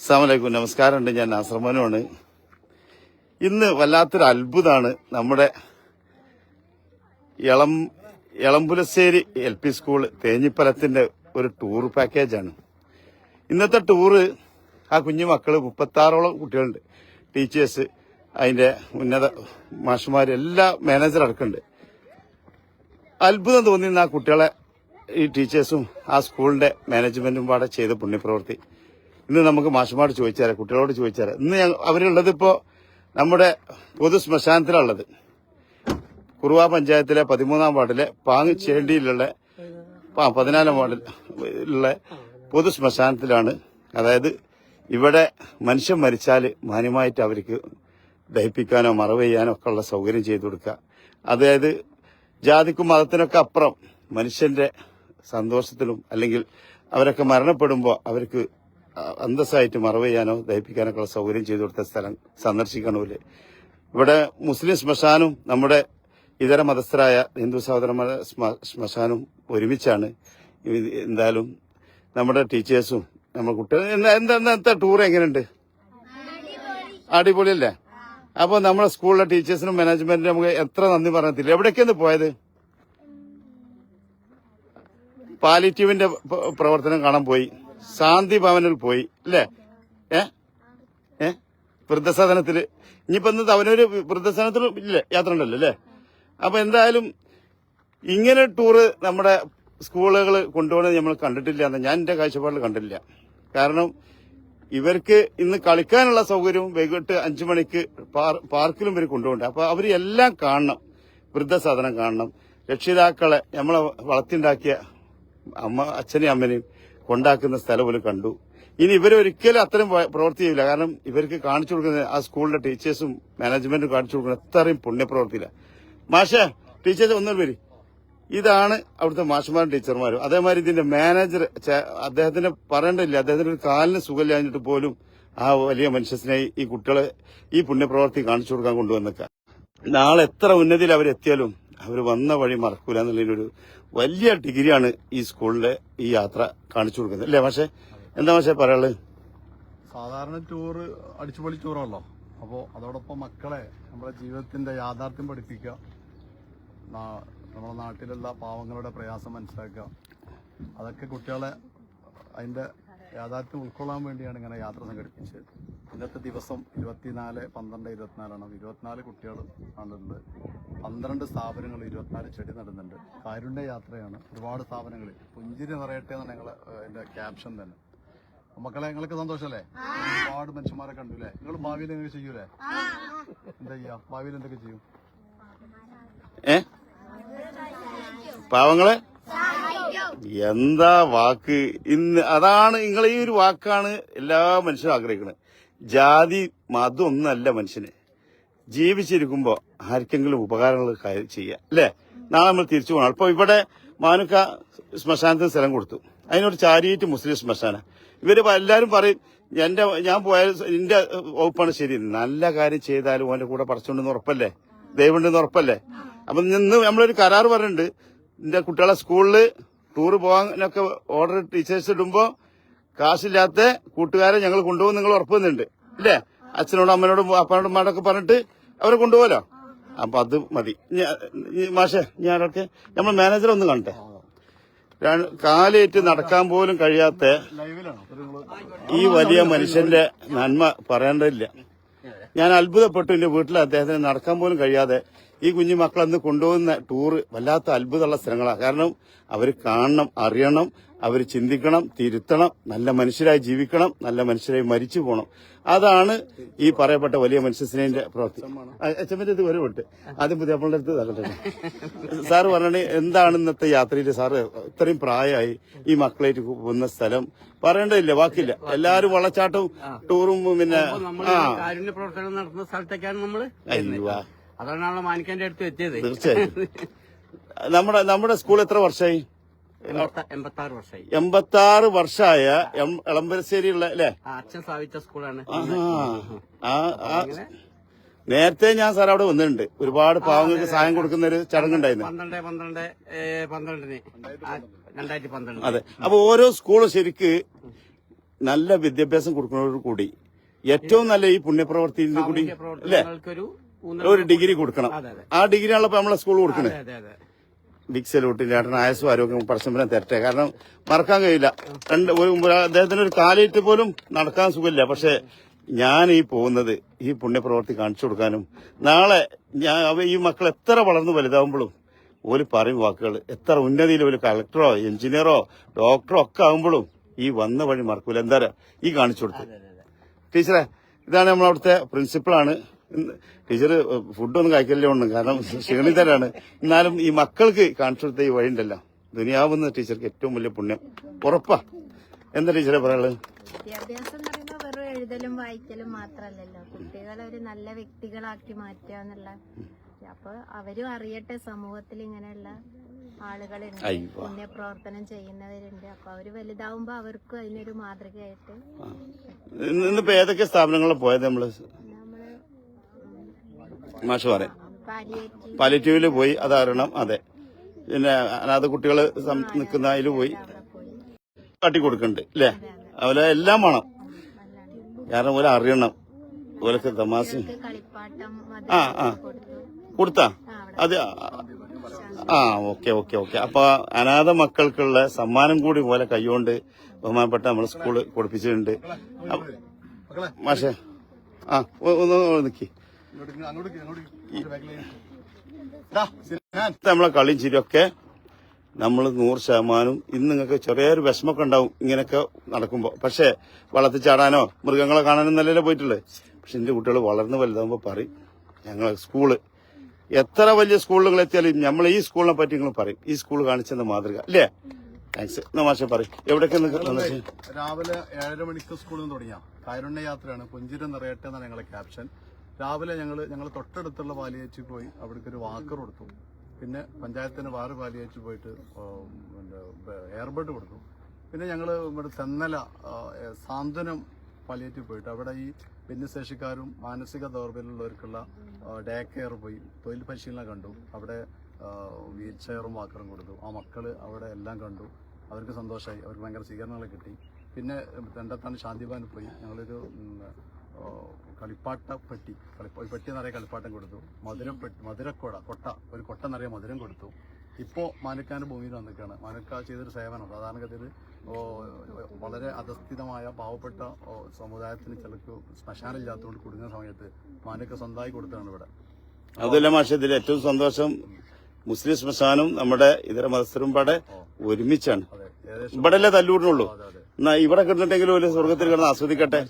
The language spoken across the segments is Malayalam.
അസ്സാമലൈക്കും നമസ്കാരമുണ്ട്. ഞാൻ നാസർമാനുമാണ് ഇന്ന് വല്ലാത്തൊരു അത്ഭുതമാണ് നമ്മുടെ ഇളം ഇളമ്പുലശ്ശേരി എൽ പി സ്കൂൾ തേഞ്ഞിപ്പലത്തിന്റെ ഒരു ടൂർ പാക്കേജാണ്. ഇന്നത്തെ ടൂറ് ആ കുഞ്ഞു മക്കൾ മുപ്പത്താറോളം കുട്ടികളുണ്ട്. ടീച്ചേഴ്സ് അതിന്റെ ഉന്നത മാഷുമാർ എല്ലാ മാനേജർ അടക്കമുണ്ട്. അത്ഭുതം തോന്നിയിരുന്ന ആ കുട്ടികളെ ഈ ടീച്ചേഴ്സും ആ സ്കൂളിന്റെ മാനേജ്മെന്റും പാടെ ചെയ്ത പുണ്യപ്രവൃത്തി. ഇന്ന് നമുക്ക് മാഷുമാരോട് ചോദിച്ചാൽ കുട്ടികളോട് ചോദിച്ചാൽ ഇന്ന് അവരുള്ളത് ഇപ്പോ നമ്മുടെ പൊതു ശ്മശാനത്തിലുള്ളത്. കുറുവ പഞ്ചായത്തിലെ പതിമൂന്നാം വാർഡിലെ പാങ് ചേണ്ടിയിലുള്ള പ- പതിനാലാം വാർഡിൽ ഉള്ള പൊതു ശ്മശാനത്തിലാണ്. അതായത് ഇവിടെ മനുഷ്യൻ മരിച്ചാൽ മാന്യമായിട്ട് അവർക്ക് ദഹിപ്പിക്കാനോ മറവ് ചെയ്യാനോ ഒക്കെ ഉള്ള സൗകര്യം ചെയ്തു കൊടുക്കുക. അതായത് ജാതിക്കും മതത്തിനൊക്കെ അപ്പുറം മനുഷ്യന്റെ സന്തോഷത്തിലും അല്ലെങ്കിൽ അവരൊക്കെ മരണപ്പെടുമ്പോൾ അവർക്ക് അന്തസ്സായിട്ട് മറവ് ചെയ്യാനോ ദഹിപ്പിക്കാനൊക്കെ ഉള്ള സൗകര്യം ചെയ്തു കൊടുത്ത സ്ഥലം സന്ദർശിക്കണമില്ലേ ഇവിടെ മുസ്ലിം ശ്മശാനും നമ്മുടെ ഇതര മതസ്ഥരായ ഹിന്ദു സഹോദരന്മാരുടെ ശ്മ- ശ്മശാനും ഒരുമിച്ചാണ്. എന്തായാലും നമ്മുടെ ടീച്ചേഴ്സും നമ്മുടെ കുട്ടികൾ എന്താ എന്താ എന്താ ടൂർ എങ്ങനെയുണ്ട്? അടിപൊളിയല്ലേ? അപ്പോൾ നമ്മുടെ സ്കൂളിലെ ടീച്ചേഴ്സിനും മാനേജ്മെന്റിനും നമുക്ക് എത്ര നന്ദി പറഞ്ഞില്ല എവിടേക്കാണ് പോയത്? പാലിറ്റീവിന്റെ പ്രവർത്തനം കാണാൻ പോയി. ശാന്തി ഭവനിൽ പോയി അല്ലേ? ഏ? ഏ? വൃദ്ധസദനത്തിൽ. ഇനിയിപ്പോ ഇന്ന് അവനൊരു വൃദ്ധസദനത്തിൽ ഇല്ലേ യാത്ര ഉണ്ടല്ലോ അല്ലേ? അപ്പൊ എന്തായാലും ഇങ്ങനെ ടൂറ് നമ്മുടെ സ്കൂളുകൾ കൊണ്ടുപോകുന്നത് നമ്മൾ കണ്ടിട്ടില്ല എന്ന് ഞാൻ എന്റെ കാഴ്ചപ്പാടിൽ കണ്ടില്ല കാരണം ഇവർക്ക് ഇന്ന് കളിക്കാനുള്ള സൗകര്യവും വൈകിട്ട് അഞ്ചു മണിക്ക് പാർക്കിലും ഇവർ കൊണ്ടുപോകണ്ട അപ്പൊ അവർ എല്ലാം കാണണം. വൃദ്ധസദനം കാണണം. രക്ഷിതാക്കളെ നമ്മളെ വളർത്തിണ്ടാക്കിയ അമ്മ അച്ഛനെയും അമ്മനെയും കൊണ്ടാക്കുന്ന സ്ഥലം പോലും കണ്ടു. ഇനി ഇവരൊരിക്കലും അത്തരം പ്ര- പ്രവൃത്തി ചെയ്യില്ല കാരണം ഇവർക്ക് കാണിച്ചു കൊടുക്കുന്ന ആ സ്കൂളിലെ ടീച്ചേഴ്സും മാനേജ്മെന്റും കാണിച്ചു കൊടുക്കുന്ന അത്രയും പുണ്യപ്രവൃത്തിയില്ല. മാഷ ടീച്ചേഴ്സ് ഒന്നും വരി. ഇതാണ് അവിടുത്തെ മാഷന്മാരും ടീച്ചർമാരും. അതേമാതിരി ഇതിന്റെ മാനേജർ അദ്ദേഹത്തിന് പറയേണ്ടില്ല അദ്ദേഹത്തിന് ഒരു കാലിന് സുഖമില്ലാഞ്ഞിട്ട് പോലും ആ വലിയ മനുഷ്യനെ ഈ കുട്ടികളെ ഈ പുണ്യപ്രവൃത്തി കാണിച്ചു കൊടുക്കാൻ കൊണ്ടുവന്നേക്കാം. നാളെ എത്ര ഉന്നതിയിൽ അവരെത്തിയാലും അവർ വന്ന വഴി മറക്കൂല എന്നുള്ളതിനൊരു വലിയ ഡിഗ്രിയാണ് ഈ സ്കൂളിലെ ഈ യാത്ര കാണിച്ചു കൊടുക്കുന്നത്. അല്ലേ പക്ഷേ എന്താ പക്ഷേ പറയാനുള്ളത് സാധാരണ ടൂറ് അടിച്ചുപൊളി ടൂറാണല്ലോ അപ്പോൾ അതോടൊപ്പം മക്കളെ നമ്മുടെ ജീവിതത്തിന്റെ യാഥാർത്ഥ്യം പഠിപ്പിക്കുക. നമ്മുടെ നാട്ടിലുള്ള പാവങ്ങളുടെ പ്രയാസം മനസ്സിലാക്കുക. അതൊക്കെ കുട്ടികളെ അതിന്റെ യാഥാർത്ഥ്യം ഉൾക്കൊള്ളാൻ വേണ്ടിയാണ് ഇങ്ങനെ യാത്ര സംഘടിപ്പിച്ചത്. ഇന്നത്തെ ദിവസം ഇരുപത്തിനാല് പന്ത്രണ്ട് ഇരുപത്തിനാലാണ്. ഇരുപത്തിനാല് കുട്ടികൾ ആണുള്ളത് പന്ത്രണ്ട് സ്ഥാപനങ്ങൾ ഇരുപത്തിനാല് ചെടി നടുന്നുണ്ട്. കാരുണ്യ യാത്രയാണ്. ഒരുപാട് സ്ഥാപനങ്ങൾ പുഞ്ചിരി നിറയട്ടെ എന്നാണ് ഞങ്ങൾ എന്റെ ക്യാപ്ഷൻ തന്നെ. മക്കളെ നിങ്ങൾക്ക് സന്തോഷമല്ലേ ഒരുപാട് മനുഷ്യന്മാരെ കണ്ടു അല്ലേ നിങ്ങൾ ഭാവിയിൽ എന്തൊക്കെ ചെയ്യൂലേ? എന്താ ചെയ്യാ? ഭാവിയിൽ എന്തൊക്കെ ചെയ്യും? ഏ? പാവങ്ങളെ? എന്താ വാക്ക്? ഇന്ന് അതാണ് നിങ്ങൾ ഈ ഒരു വാക്കാണ് എല്ലാ മനുഷ്യരും ആഗ്രഹിക്കുന്നത് ജാതി മതം ഒന്നല്ല മനുഷ്യന്. ജീവിച്ചിരിക്കുമ്പോ ആർക്കെങ്കിലും ഉപകാരങ്ങൾ ചെയ്യുക അല്ലേ? നാളെ നമ്മൾ തിരിച്ചു പോകണം. അപ്പൊ ഇവിടെ മാനുക്ക ശ്മശാനത്തിന് സ്ഥലം കൊടുത്തു. അതിനൊരു ചാരിയേറ്റ് മുസ്ലിം ശ്മശാന. ഇവർ എല്ലാരും പറയും എന്റെ ഞാൻ പോയ എന്റെ വകുപ്പാണ് ശരി. നല്ല കാര്യം ചെയ്താലും ഓന്റെ കൂടെ പറിച്ചുണ്ടെന്ന് ഉറപ്പല്ലേ? ദൈവമുണ്ടെന്ന് ഉറപ്പല്ലേ? അപ്പൊ നിന്ന് നമ്മളൊരു കരാർ പറഞ്ഞിട്ടുണ്ട്. എന്റെ കുട്ടികളെ സ്കൂളിൽ ടൂർ പോകാനൊക്കെ ഓർഡർ ടീച്ചേഴ്സ് ഇടുമ്പോ കാശില്ലാത്ത കൂട്ടുകാരെ ഞങ്ങൾ കൊണ്ടുപോകും നിങ്ങൾ ഉറപ്പുന്നുണ്ട് ഇല്ലേ? അച്ഛനോടും അമ്മനോടും അപ്പനോടും അമ്മയോടൊക്കെ പറഞ്ഞിട്ട് അവരെ കൊണ്ടുപോകലോ? അപ്പൊ അത് മതി. മാഷെ ഞാനൊക്കെ നമ്മൾ മാനേജറെ ഒന്ന് കണ്ടേ കാലേറ്റ് നടക്കാൻ പോലും കഴിയാത്ത ഈ വലിയ മനുഷ്യന്റെ നന്മ പറയേണ്ടതില്ല. ഞാൻ അത്ഭുതപ്പെട്ടു എന്റെ വീട്ടിൽ അദ്ദേഹത്തിന് നടക്കാൻ പോലും കഴിയാതെ ഈ കുഞ്ഞു മക്കളെന്ന് കൊണ്ടുപോകുന്ന ടൂറ് വല്ലാത്ത അത്ഭുതമുള്ള സ്ഥലങ്ങളാണ് കാരണം അവർ കാണണം അറിയണം അവർ ചിന്തിക്കണം തിരുത്തണം നല്ല മനുഷ്യരായി ജീവിക്കണം നല്ല മനുഷ്യരായി മരിച്ചു പോകണം അതാണ് ഈ പറയപ്പെട്ട വലിയ മനുഷ്യസ്നേഹിന്റെ പ്രവർത്തി അച്ഛമ്മന്റെ ഇത് വിട്ട്. ആദ്യം പുതിയ നമ്മളുടെ അടുത്ത് തകട്ടെ സാറ് പറഞ്ഞു എന്താണ് ഇന്നത്തെ യാത്രയിൽ സാറ് ഇത്രയും പ്രായമായി ഈ മക്കളായിട്ട് പോകുന്ന സ്ഥലം പറയേണ്ടതില്ല വാക്കില്ല. എല്ലാരും വളച്ചാട്ടവും ടൂറും പിന്നെ നമ്മൾ ആ. പ്രവർത്തനം നടത്തുന്ന സ്ഥലത്തേക്കാണ് നമ്മൾ അതാണ് നമ്മളെ മാനിക്കാന്റെ അടുത്ത് എത്തിയത്. തീർച്ചയായും. നമ്മുടെ നമ്മുടെ സ്കൂൾ എത്ര വർഷമായി? എൺപത്തി ആറ് വർഷമായി എളമ്പരശ്ശേരിയുള്ള അല്ലേ? അച്ഛൻ സ്ഥാപിച്ച സ്കൂളാണ്. നേരത്തെ ഞാൻ സാർ അവിടെ വന്നിട്ടുണ്ട്. ഒരുപാട് പാവങ്ങൾക്ക് സഹായം കൊടുക്കുന്ന ഒരു ചടങ്ങുണ്ടായിരുന്നു. പന്ത്രണ്ട് പന്ത്രണ്ട് ഏ, പന്ത്രണ്ടിന്. ആ, രണ്ടായിരത്തി പന്ത്രണ്ട്. അതെ. അപ്പൊ ഓരോ സ്കൂളും ശരിക്ക് നല്ല വിദ്യാഭ്യാസം കൊടുക്കുന്നതോട് കൂടി ഏറ്റവും നല്ല ഈ പുണ്യപ്രവർത്തിയിൽ കൂടി അല്ലെ? ഒരു ഡിഗ്രി കൊടുക്കണം. ആ ഡിഗ്രി ആണല്ലോ നമ്മളെ സ്കൂൾ കൊടുക്കണേ. ബിഗ് സല്യൂട്ട് ചേട്ടൻ ആയസും ആരോഗ്യം പരസ്പരം തരട്ടെ. കാരണം മറക്കാൻ കഴിയില്ല. രണ്ട് ഒരു അദ്ദേഹത്തിന് ഒരു കാലേറ്റ് പോലും നടക്കാൻ സുഖമില്ല. പക്ഷെ ഞാൻ ഈ പോകുന്നത് ഈ പുണ്യപ്രവർത്തി കാണിച്ചു കൊടുക്കാനും നാളെ ഞാൻ അവ ഈ മക്കൾ എത്ര വളർന്നു വലുതാവുമ്പോഴും ഒരു പറയും വാക്കുകൾ എത്ര ഉന്നതിയിൽ ഒരു കളക്ടറോ എഞ്ചിനീയറോ ഡോക്ടറോ ഒക്കെ ആകുമ്പോഴും ഈ വന്ന വഴി മറക്കൂല. എന്താ ഈ കാണിച്ചു കൊടുത്തു ടീച്ചറെ ഇതാണ് നമ്മളവിടുത്തെ പ്രിൻസിപ്പളാണ്. ടീച്ചർ ഫുഡൊന്നും കഴിക്കല്ലേ ഉണ്ട് കാരണം ക്ഷീണിതരാണ്. എന്നാലും ഈ മക്കൾക്ക് കാണിച്ചു കൊടുത്ത ഈ വഴിയുണ്ടല്ലോ. ദുനിയാവുന്ന ടീച്ചർക്ക് ഏറ്റവും വലിയ പുണ്യം. ഉറപ്പാ. എന്താ ടീച്ചറെ പറയാനുള്ളത് വിദ്യാഭ്യാസം എന്ന് പറയുമ്പോൾ വെറും എഴുതലും വായിക്കലും മാത്രല്ലല്ലോ. കുട്ടികളെ ഒരു നല്ല വ്യക്തികളാക്കി മാറ്റുക എന്നുള്ള. അപ്പൊ അവരും അറിയട്ടെ സമൂഹത്തിൽ ഇങ്ങനെയുള്ള ആളുകളുണ്ട്. പുണ്യ പ്രവർത്തനം ചെയ്യുന്നവരുണ്ട്. അപ്പൊ അവർ വലുതാവുമ്പോ അവർക്കും അതിനൊരു മാതൃകയായിട്ട് ഇന്ന് ഇന്നിപ്പോ ഏതൊക്കെ സ്ഥാപനങ്ങളിൽ പോയത് നമ്മൾ? മാഷ് പറയാം പാലിറ്റീവിൽ പോയി അത് അറിയണം അതെ. പിന്നെ അനാഥ കുട്ടികൾ നിൽക്കുന്ന അതിൽ പോയി. കാട്ടി കൊടുക്കുന്നുണ്ട് അല്ലേ അതുപോലെ എല്ലാം വേണം. കാരണം പോലെ അറിയണം. ഓലൊക്കെ തമാസ ആ ആ. കൊടുത്തു. അത് ആ ഓക്കെ ഓക്കെ ഓക്കെ. അപ്പൊ അനാഥ മക്കൾക്കുള്ള സമ്മാനം കൂടി പോലെ കൈകൊണ്ട് ബഹുമാനപ്പെട്ട നമ്മൾ സ്കൂൾ കൊടുപ്പിച്ചിട്ടുണ്ട്. മാഷേ ആ ഒന്ന് നിക്കി. നമ്മളെ കളിയും ചിരിയൊക്കെ നമ്മൾ നൂറ് ശതമാനം ഇന്ന് നിങ്ങൾക്ക് ചെറിയൊരു വിഷമൊക്കെ ഉണ്ടാവും ഇങ്ങനെയൊക്കെ നടക്കുമ്പോൾ പക്ഷേ വളർത്തി ചാടാനോ മൃഗങ്ങളെ കാണാനോ നല്ലല്ലേ പോയിട്ടുള്ളത് പക്ഷെ എന്റെ കുട്ടികൾ വളർന്ന് വലുതാകുമ്പോൾ പറയും ഞങ്ങളെ സ്കൂൾ എത്ര വലിയ സ്കൂളുകൾ എത്തിയാലും നമ്മൾ ഈ സ്കൂളിനെ പറ്റി നിങ്ങൾ പറയും. ഈ സ്കൂൾ കാണിച്ചെന്ന മാതൃക അല്ലേ? താങ്ക്സ് എന്നാ മാഷെ പറയും. എവിടെയൊക്കെ നിൽക്കുന്നത് രാവിലെ ഏഴര മണിക്ക് സ്കൂളിൽ നിന്ന് തുടങ്ങിയ. കാരുണ്യ യാത്രയാണ്. പുഞ്ചിരം നിറയട്ടെ എന്നാണ് ഞങ്ങളെ ക്യാപ്ഷൻ രാവിലെ ഞങ്ങൾ ഞങ്ങൾ തൊട്ടടുത്തുള്ള പാലിയേച്ചിൽ പോയി അവിടേക്ക് ഒരു വാക്കർ കൊടുത്തു. പിന്നെ പഞ്ചായത്തിന് വേറെ പാലിയേച്ച് പോയിട്ട് എയർബഡ് കൊടുത്തു. പിന്നെ ഞങ്ങൾ ഇവിടെ തെന്നല സാന്ത്വനം പാലിയേറ്റിൽ പോയിട്ട് അവിടെ ഈ ഭിന്നശേഷിക്കാരും മാനസിക ദൗർബല്യമുള്ളവർക്കുള്ള ഡേ കെയർ പോയി. തൊഴിൽ പരിശീലനം കണ്ടു. അവിടെ വീൽ ചെയറും വാക്കറും കൊടുത്തു. ആ മക്കൾ അവിടെ എല്ലാം കണ്ടു. അവർക്ക് സന്തോഷമായി അവർക്ക് ഭയങ്കര സ്വീകരണങ്ങൾ കിട്ടി. പിന്നെ രണ്ടത്താണ് ശാന്തിഭാൻ പോയി. ഞങ്ങളൊരു കളിപ്പാട്ട പെട്ടി. കളിപ്പ പെട്ടി നിറയെ കളിപ്പാട്ടം കൊടുത്തു. മധുരം പെട്ടി മധുരക്കൊട കൊട്ട ഒരു കൊട്ട നിറയെ മധുരം കൊടുത്തു. ഇപ്പോൾ മാനക്കാന്റെ ഭൂമിയിൽ വന്നിക്കാണ് മാനക്ക ചെയ്തൊരു സേവനം സാധാരണഗതിയിൽ വളരെ അധസ്ഥിതമായ പാവപ്പെട്ട സമുദായത്തിന് ചിലക്ക് ശ്മശാനം ഇല്ലാത്തതുകൊണ്ട് കുടുങ്ങുന്ന സമയത്ത് മാനക്ക സ്വന്തമായി കൊടുത്തതാണ് ഇവിടെ. അതല്ല മാഷത്തിൽ ഇതിൽ ഏറ്റവും സന്തോഷം മുസ്ലിം ശ്മശാനും നമ്മുടെ ഇതര മതസ്ഥരും പാടെ ഒരുമിച്ചാണ്. ഇവിടെ അല്ലേ തല്ലൂടിനുള്ളൂ? എന്നാ ഇവിടെ കിടന്നിട്ടെങ്കിലും ഒരു സ്വർഗത്തിൽ കിടന്ന് ആസ്വദിക്കട്ടെ.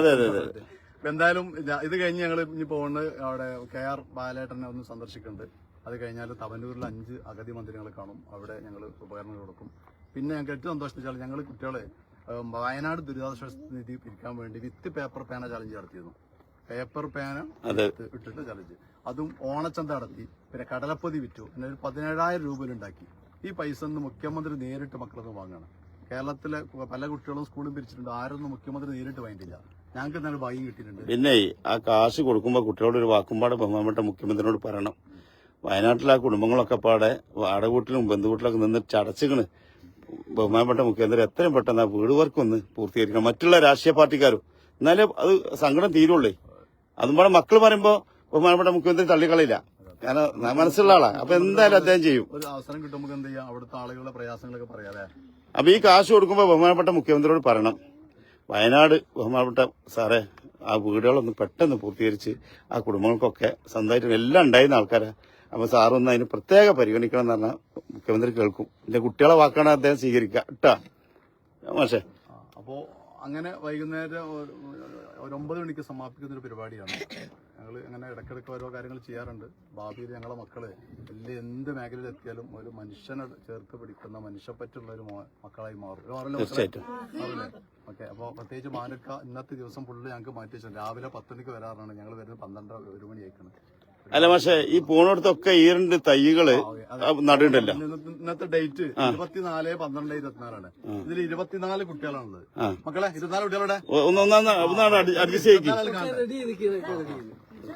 അതെ, അതെ, അതെ. എന്തായാലും ഇത് കഴിഞ്ഞ് ഞങ്ങൾ ഇനി പോകുന്നത് അവിടെ കെ ആർ ബാലേട്ടനെ ഒന്ന് സന്ദർശിക്കുന്നുണ്ട് അത് കഴിഞ്ഞാൽ തവനൂരിൽ അഞ്ച് അഗതി മന്ദിരങ്ങൾ കാണും. അവിടെ ഞങ്ങൾ ഉപകരണങ്ങൾ കൊടുക്കും. പിന്നെ ഞങ്ങൾക്ക് ഏറ്റവും സന്തോഷം വെച്ചാൽ ഞങ്ങൾ കുട്ടികളെ വയനാട് ദുരിതാശ്വാസ നിധി പിരിക്കാൻ വേണ്ടി വിത്ത് പേപ്പർ പേന ചലഞ്ച് നടത്തിയിരുന്നു. പേപ്പർ പേന. ഇട്ടിട്ട് ചലഞ്ച്. അതും ഓണച്ചന്ത നടത്തി. പിന്നെ കടലപ്പൊതി വിറ്റു. പിന്നെ ഒരു പതിനേഴായിരം രൂപയിലുണ്ടാക്കി ഈ പൈസ ഒന്ന് മുഖ്യമന്ത്രി നേരിട്ട് മക്കളൊന്ന് വാങ്ങണം. കേരളത്തിലെ പല കുട്ടികളും സ്കൂളും പിരിച്ചിട്ടുണ്ട്. ആരൊന്നും മുഖ്യമന്ത്രി നേരിട്ട് വാങ്ങിയിട്ടില്ല. ഞങ്ങൾക്ക് നല്ല ഭാഗ്യം കിട്ടിയിട്ടുണ്ട്. പിന്നെ ആ കാശ് കൊടുക്കുമ്പോൾ കുട്ടികളോട് ഒരു വാക്കുംപാട് ബഹുമാനപ്പെട്ട മുഖ്യമന്ത്രിയോട് പറയണം. വയനാട്ടിലെ ആ കുടുംബങ്ങളൊക്കെ പാടെ വാടകൂട്ടിലും ബന്ധുവീട്ടിലൊക്കെ നിന്ന് ചടച്ചുകണ് ബഹുമാനപ്പെട്ട മുഖ്യമന്ത്രി എത്രയും പെട്ടെന്ന് ആ വീട് വർക്കൊന്ന് ഒന്ന് പൂർത്തീകരിക്കണം. മറ്റുള്ള രാഷ്ട്രീയ പാർട്ടിക്കാരും. എന്നാലേ അത് സങ്കടം തീരുള്ളേ. അതും പാടെ മക്കൾ പറയുമ്പോ ബഹുമാനപ്പെട്ട മുഖ്യമന്ത്രി തള്ളിക്കളയില്ല. കാരണം മനസ്സിലുള്ള മനസ്സുള്ള ആളാ. അപ്പൊ എന്തായാലും അദ്ദേഹം ചെയ്യും. ഒരു അവസരം കിട്ടുമ്പോൾ എന്ത് ചെയ്യാം? അവിടുത്തെ ആളുകളുടെ പ്രയാസങ്ങളൊക്കെ പറയാതെ അപ്പൊ ഈ കാശ് കൊടുക്കുമ്പോൾ ബഹുമാനപ്പെട്ട മുഖ്യമന്ത്രിയോട് പറയണം. വയനാട് ബഹുമാനപ്പെട്ട സാറേ ആ വീടുകളൊന്ന് പെട്ടെന്ന് പൂർത്തീകരിച്ച് ആ കുടുംബങ്ങൾക്കൊക്കെ സ്വന്തമായിട്ട് എല്ലാം ഉണ്ടായിരുന്ന ആൾക്കാരെ. അപ്പൊ സാറൊന്ന് അതിന് പ്രത്യേക പരിഗണിക്കണം എന്ന് പറഞ്ഞാൽ മുഖ്യമന്ത്രി കേൾക്കും. എന്റെ കുട്ടികളെ വാക്കാണ് അദ്ദേഹം സ്വീകരിക്കുക. കേട്ടാ? മാഷേ. അപ്പോൾ അപ്പോ അങ്ങനെ വൈകുന്നേരം ഒരു ഒമ്പത് മണിക്ക് സമാപിക്കുന്ന ഒരു പരിപാടിയാണ്. ഞങ്ങൾ അങ്ങനെ ഇടയ്ക്കിടയ്ക്ക് ഓരോ കാര്യങ്ങൾ ചെയ്യാറുണ്ട്. ഭാവിയിൽ ഞങ്ങളെ മക്കൾ വലിയ എന്ത് മേഖലയിൽ എത്തിയാലും ഒരു മനുഷ്യനെ ചേർത്ത് പിടിക്കുന്ന മനുഷ്യപ്പറ്റുള്ള ഒരു മക്കളായി മാറും. ഓക്കെ അപ്പോൾ പ്രത്യേകിച്ച് മാനക്ക ഇന്നത്തെ ദിവസം ഫുള്ള് ഞങ്ങൾക്ക് മാറ്റി വെച്ചു രാവിലെ പത്ത് മണിക്ക് വരാറാണ്. ഞങ്ങൾ വരുന്നത് പന്ത്രണ്ട് ഒരു മണി ആയിക്കണം അല്ല പക്ഷേ ഈ പോണടുത്തൊക്കെ ഈരണ്ട് തൈകൾ നടുണ്ടല്ലോ? ഇന്നത്തെ ഡേറ്റ് ഇരുപത്തിനാല് പന്ത്രണ്ട് ഇരുപത്തിനാലാണ്. ഇതിൽ ഇരുപത്തിനാല് കുട്ടികളാണുള്ളത്. മക്കളെ ഇരുപത്തിനാല് കുട്ടികളുടെ ഒന്ന് അഡ്ജസ്റ്റ് ചെയ്യിക്കും.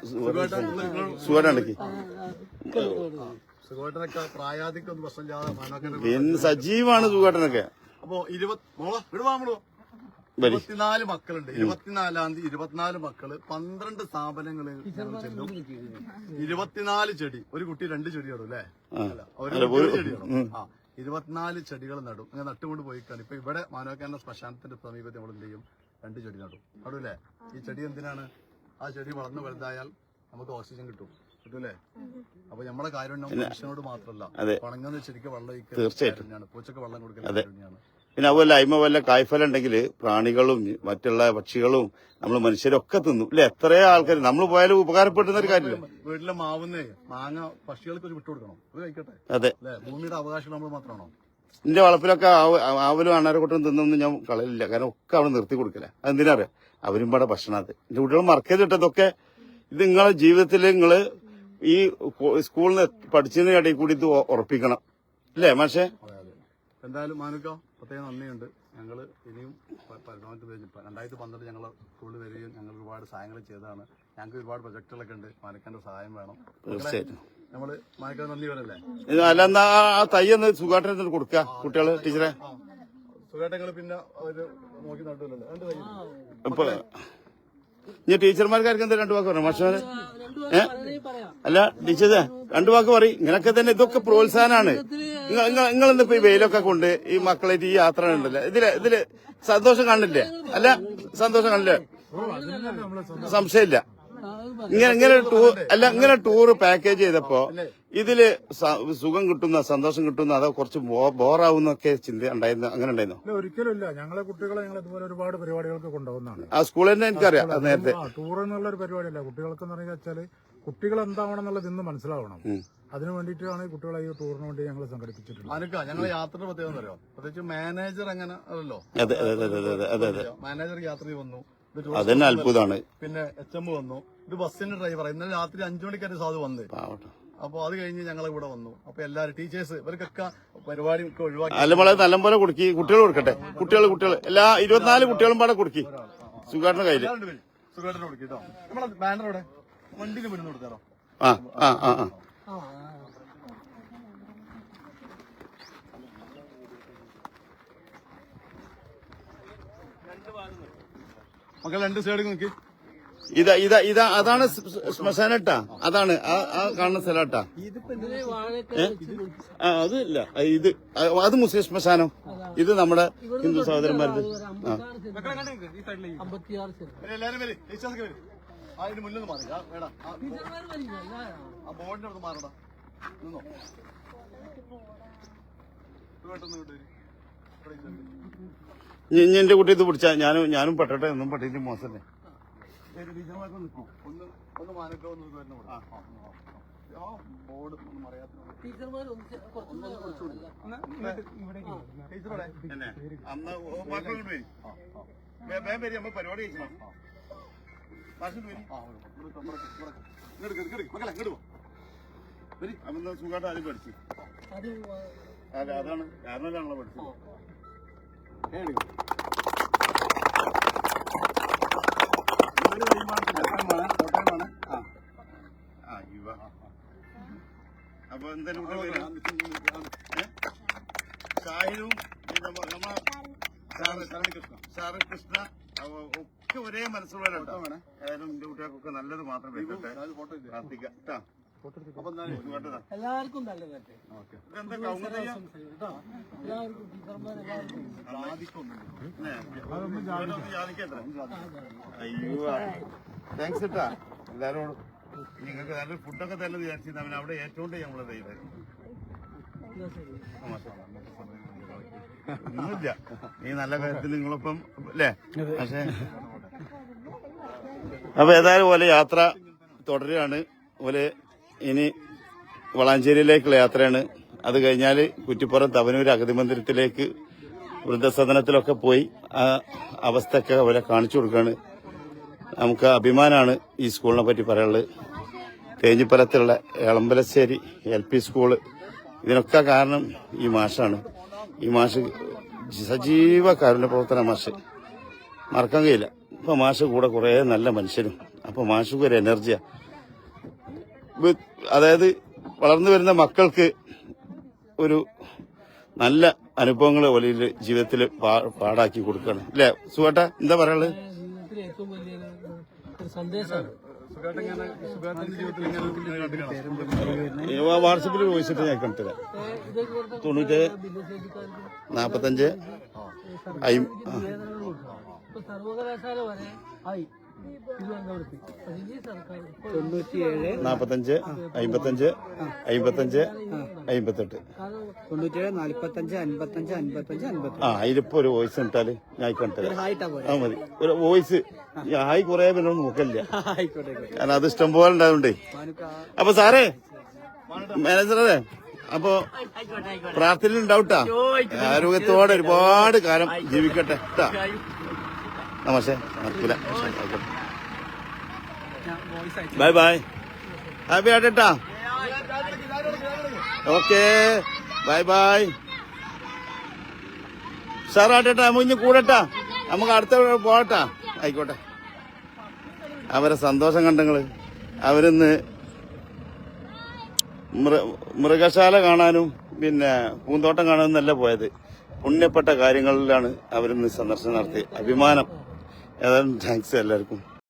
സുഖമായിട്ടാണ്. പ്രശ്നമില്ലാതെ സജീവാണ് സുഖമായിട്ടനൊക്കെ അപ്പോ ഇരുപത് മോളോ. ഇരുപത്തിനാല് മക്കളുണ്ട്. ഇരുപത്തിനാലാം തീയതി ഇരുപത്തിനാല് മക്കൾ പന്ത്രണ്ട് സ്ഥാപനങ്ങളിൽ ചെല്ലും. ഇരുപത്തിനാല് ചെടി. ഒരു കുട്ടി രണ്ട് ചെടി നടും അല്ലേ? ഒരു ചെടി നടും. ആ ഇരുപത്തിനാല് ചെടികൾ നടും. അങ്ങനെ നട്ടുകൊണ്ട് പോയിക്കാണ് ഇപ്പൊ ഇവിടെ മാനവക്കാരന്റെ ശ്മശാനത്തിന്റെ സമീപത്ത് നമ്മൾ എന്ത് ചെയ്യും? രണ്ട് ചെടി നടും. നടൂല്ലേ ഈ ചെടി എന്തിനാണ്? ആ ചെടി വളർന്നു വലുതായാൽ നമുക്ക് ഓക്സിജൻ കിട്ടും. കിട്ടൂലേ? അപ്പൊ നമ്മുടെ കാര്യം മനുഷ്യനോട് മാത്രമല്ല. പണങ്ങന്ന് ചെടിക്ക് വെള്ളം തീർച്ചയായിട്ടും. പൂച്ചക്ക് വെള്ളം കൊടുക്കുന്നത്. പിന്നെ അതുപോലെ അയിമ വല്ല കായ്ഫലം ഉണ്ടെങ്കിൽ പ്രാണികളും മറ്റുള്ള പക്ഷികളും നമ്മൾ മനുഷ്യരൊക്കെ തിന്നും. ഇല്ല? എത്രയോ ആൾക്കാർ നമ്മൾ പോയാലും ഉപകാരപ്പെടുന്ന ഒരു കാര്യമില്ല? വീട്ടിലെ മാവുന്നേ മാങ്ങ പക്ഷികൾക്ക് വിട്ടുകൊടുക്കണം. വിട്ടു കൊടുക്കണം അത് കഴിക്കട്ടെ. അതെ. അല്ലെ? ഭൂമിയുടെ അവകാശം നമ്മൾ മാത്രമാണോ? എന്റെ വളപ്പിലൊക്കെ ആവ്- ആവലും അണാരക്കൊട്ടും തിന്നൊന്നും ഞാൻ കളയില്ല കാരണം ഒക്കെ അവിടെ നിർത്തി കൊടുക്കില്ല അതെന്തിനാ അറിയാം? അവരും പാടെ ഭക്ഷണത് എന്റെ കുട്ടികൾ മറക്കരുത് ഇട്ടതൊക്കെ ഇത് നിങ്ങളെ ജീവിതത്തിൽ നിങ്ങൾ ഈ സ്കൂളിൽ നിന്ന് പഠിച്ചതിന് ഇടയിൽ കൂടി ഇത് ഉറപ്പിക്കണം. അല്ലേ മാഷേ? എന്തായാലും മാനുക്ക പ്രത്യേകം നന്ദിയുണ്ട്. ഞങ്ങൾ ഇനിയും പരമാവധി രണ്ടായിരത്തി പന്ത്രണ്ട് ഞങ്ങൾ സ്കൂളിൽ വരികയും ഞങ്ങൾ ഒരുപാട് സഹായങ്ങൾ ചെയ്തതാണ്. ഞങ്ങൾക്ക് ഒരുപാട് പ്രൊജക്ടുകളൊക്കെ ഉണ്ട്. മാനക്കാന്റെ സഹായം വേണം. തീർച്ചയായിട്ടും. നമ്മൾ മാനക്കാൻ നന്ദി വരല്ലേ അല്ല എന്നാ തൈ ഒന്ന് സുഖമായിട്ട് കൊടുക്കുക കുട്ടികൾ ടീച്ചറെ. സുഖേട്ടങ്ങൾ പിന്നെ അവർ നോക്കി നട്ടില്ലല്ലോ രണ്ട് ഇപ്പൊ ഇനി ടീച്ചർമാർക്കാർക്ക് എന്താ രണ്ടു വാക്ക് പറഞ്ഞു മാഷാര് ഏ? അല്ല ടീച്ചർ രണ്ടു വാക്ക് പറയും. ഇങ്ങനൊക്കെ തന്നെ ഇതൊക്കെ പ്രോത്സാഹനാണ്. നിങ്ങൾ ഇന്നിപ്പോ ഈ വെയിലൊക്കെ കൊണ്ട് ഈ മക്കളായിട്ട് ഈ യാത്ര ഉണ്ടല്ലോ ഇതിൽ ഇതിൽ സന്തോഷം കാണില്ലേ? അല്ല സന്തോഷം കാണില്ലേ? സംശയമില്ല. ഇങ്ങനെ ഇങ്ങനെ ടൂർ അല്ല ഇങ്ങനെ ടൂർ പാക്കേജ് ചെയ്തപ്പോ ഇതിൽ സുഖം കിട്ടുന്ന സന്തോഷം കിട്ടുന്ന അതോ കുറച്ച് ബോറാവുന്നൊക്കെ ചിന്ത ഉണ്ടായിരുന്നു അങ്ങനെ ഉണ്ടായിരുന്നു? ഒരിക്കലും ഇല്ല ഞങ്ങളെ കുട്ടികളെ ഞങ്ങൾ ഇതുപോലെ ഒരുപാട് പരിപാടികൾക്ക് കൊണ്ടുപോകുന്നതാണ്. ആ സ്കൂളിൽ തന്നെ എനിക്കറിയാം നേരത്തെ. ടൂർ എന്നുള്ള ഒരു പരിപാടിയല്ല. കുട്ടികൾക്ക് എന്ന് പറയുക വെച്ചാൽ കുട്ടികൾ എന്താവണം എന്നുള്ളത് ഇന്ന് മനസ്സിലാവണം. അതിനു വേണ്ടിയിട്ടാണ് ഈ കുട്ടികളെ ഈ ടൂറിന് വേണ്ടി ഞങ്ങൾ സംഘടിപ്പിച്ചിട്ടുള്ളത്. അനുക്ക ഞങ്ങൾ യാത്രയുടെ പ്രത്യേകം അറിയോ? പ്രത്യേകിച്ച് മാനേജർ അങ്ങനെ അല്ലല്ലോ. അതെ അതെ അതെ അതെ അതെ അതെ അതെ. മാനേജർ യാത്രയിൽ വന്നു. അതന്നെ അത്ഭുതമാണ് പിന്നെ എച്ച് എം വന്നു. ഇത് ബസ്സിന്റെ ഡ്രൈവർ ഇന്നലെ രാത്രി അഞ്ചു മണിക്കാണ് സാധു വന്നത്. അപ്പോൾ അപ്പൊ അത് കഴിഞ്ഞ് ഞങ്ങളെ ഇവിടെ വന്നു. അപ്പൊ എല്ലാരും ടീച്ചേഴ്സ് ഇവർക്കൊക്കെ പരിപാടി ഒക്കെ ഒഴിവാക്കി. നല്ല പോലെ നല്ലപോലെ കൊടുക്കി. കുട്ടികൾ കൊടുക്കട്ടെ. കുട്ടികൾ കുട്ടികൾ എല്ലാ ഇരുപത്തിനാല് കുട്ടികളും പാടെ കൊടുക്കി. സുഖാട്ടിന്റെ കയ്യിൽ. സുഖാട്ടിന് കൊടുക്കിട്ടോ നമ്മളെ ബാനർ ഇവിടെ വണ്ടിയിൽ മുന്നിൽ ആ. ആ ആ ആ. മക്കൾ രണ്ട് സൈഡിൽ നോക്കി. ഇതാ ഇതാ ഇതാ അതാണ് ശ്മശാനട്ടാ അതാണ് ആ ആ കാണുന്ന സ്ഥലട്ടാ ആ അതല്ല. ഇത് അത് മുസ്ലിം ശ്മശാനം. ഇത് നമ്മുടെ ഹിന്ദു സഹോദരന്മാരുടെ വരും ആ മുന്നിൽ മാറി. വേടാ ബോർഡിന്റെ അടുത്ത് മാറടാ. നിന്നോ പെട്ടെന്ന് എന്റെ കുട്ടി ഇത് പിടിച്ചാ ഞാനും ഞാനും പെട്ടട്ടെ ഒന്നും പെട്ടിട്ട് മോശമല്ലേ പരിപാടി സുഖമായിട്ട് ആദ്യം പഠിച്ചു. അതെ അതാണ്. കാരണമല്ലാണല്ലോ പഠിച്ചത്? കൃഷ്ണ ഒക്കെ ഒരേ മനസ്സുള്ളവരാണ് ഏതായാലും എന്റെ കുട്ടികൾക്കൊക്കെ നല്ലത് മാത്രം. പ്രാർത്ഥിക്കാം എല്ലാവർക്കും കൗമുദയ്യ? എല്ലാവർക്കും താങ്ക്സ് എല്ലാരോടും. നിങ്ങൾക്ക് നല്ല ഫുഡൊക്കെ തന്നെ വിചാരിച്ചിരുന്ന അവൻ അവിടെ ഏറ്റവും നമ്മളെ ചെയ്ത് ഒന്നുമില്ല. ഈ നല്ല കാര്യത്തിൽ നിങ്ങളൊപ്പം അല്ലേ? പക്ഷേ അപ്പൊ ഏതായാലും പോലെ യാത്ര തുടരുകയാണ്. പോലെ ഇനി വളാഞ്ചേരിയിലേക്കുള്ള യാത്രയാണ്. അത് കഴിഞ്ഞാൽ കുറ്റിപ്പുറം തവനൂർ അഗതി മന്ദിരത്തിലേക്ക് വൃദ്ധസദനത്തിലൊക്കെ പോയി ആ അവസ്ഥയൊക്കെ അവരെ കാണിച്ചു കൊടുക്കുകയാണ് നമുക്ക് അഭിമാനമാണ് ഈ സ്കൂളിനെ പറ്റി പറയാനുള്ളത്. തേഞ്ഞിപ്പലത്തുള്ള എളമ്പലശ്ശേരി എൽ പി സ്കൂൾ. ഇതിനൊക്കെ കാരണം ഈ മാഷാണ്. ഈ മാഷ് സജീവ കാരുണ്യ പ്രവർത്തന മാഷ്. മറക്കാൻ കഴിയില്ല. ഇപ്പം മാഷ് കൂടെ കുറേ നല്ല മനുഷ്യരും. അപ്പം മാഷ് ഒരു എനർജിയാ വി- അതായത് വളർന്നു വരുന്ന മക്കൾക്ക് ഒരു നല്ല അനുഭവങ്ങൾ വലിയ ജീവിതത്തിൽ പാടാക്കി കൊടുക്കണം. അല്ലേ? സുഖേട്ട? എന്താ പറയാനുള്ളത് വാട്സപ്പിൽ ചോദിച്ചിട്ട് ഞാൻ കണ്ടില്ല ഭിന്നശേഷിക്കാർക്ക് നാപ്പത്തഞ്ച്. സർവകലാശാല വരെ ആയി നാപ്പത്തഞ്ച് അമ്പത്തഞ്ച് അമ്പത്തഞ്ച് അമ്പത്തെട്ട് കാരണം തൊണ്ണൂറ്റേഴ് നാല്പത്തഞ്ച് അൻപത്തഞ്ച് അൻപത്തഞ്ച് അൻപത്തി ആ അതിലിപ്പോ ഒരു വോയിസ് ഇട്ടാൽ ഞാൻ കണ്ടില്ല ആ മതി. ഒരു വോയിസ് ഹായ് കുറെ പിന്നെ നോക്കല്ല കാരണം അത് ഇഷ്ടം പോലെ ഉണ്ടായതുകൊണ്ടേ. അപ്പൊ സാറേ മാനേജറെ അപ്പൊ പ്രാർത്ഥന ഉണ്ടാവട്ടാ? ആരോഗ്യത്തോടെ ഒരുപാട് കാലം ജീവിക്കട്ടെ ട്ടാ. നമസ്തേ. നടക്കൂല. Bye bye. ഹാപ്പി ആയിട്ടാ ഓക്കെ. Bye bye. സാറാട്ടേട്ടാ നമുക്ക് ഇനി കൂടട്ടാ. നമുക്ക് അടുത്ത പോകട്ടാ ആയിക്കോട്ടെ. അവരെ സന്തോഷം കണ്ടങ്ങൾ. അവരിന്ന് മൃ- മൃഗശാല കാണാനും പിന്നെ പൂന്തോട്ടം കാണാനും നല്ല പോയത്. പുണ്യപ്പെട്ട കാര്യങ്ങളിലാണ് അവരിന്ന് സന്ദർശനം നടത്തി അഭിമാനം. ഏതായാലും താങ്ക്സ് എല്ലാവർക്കും.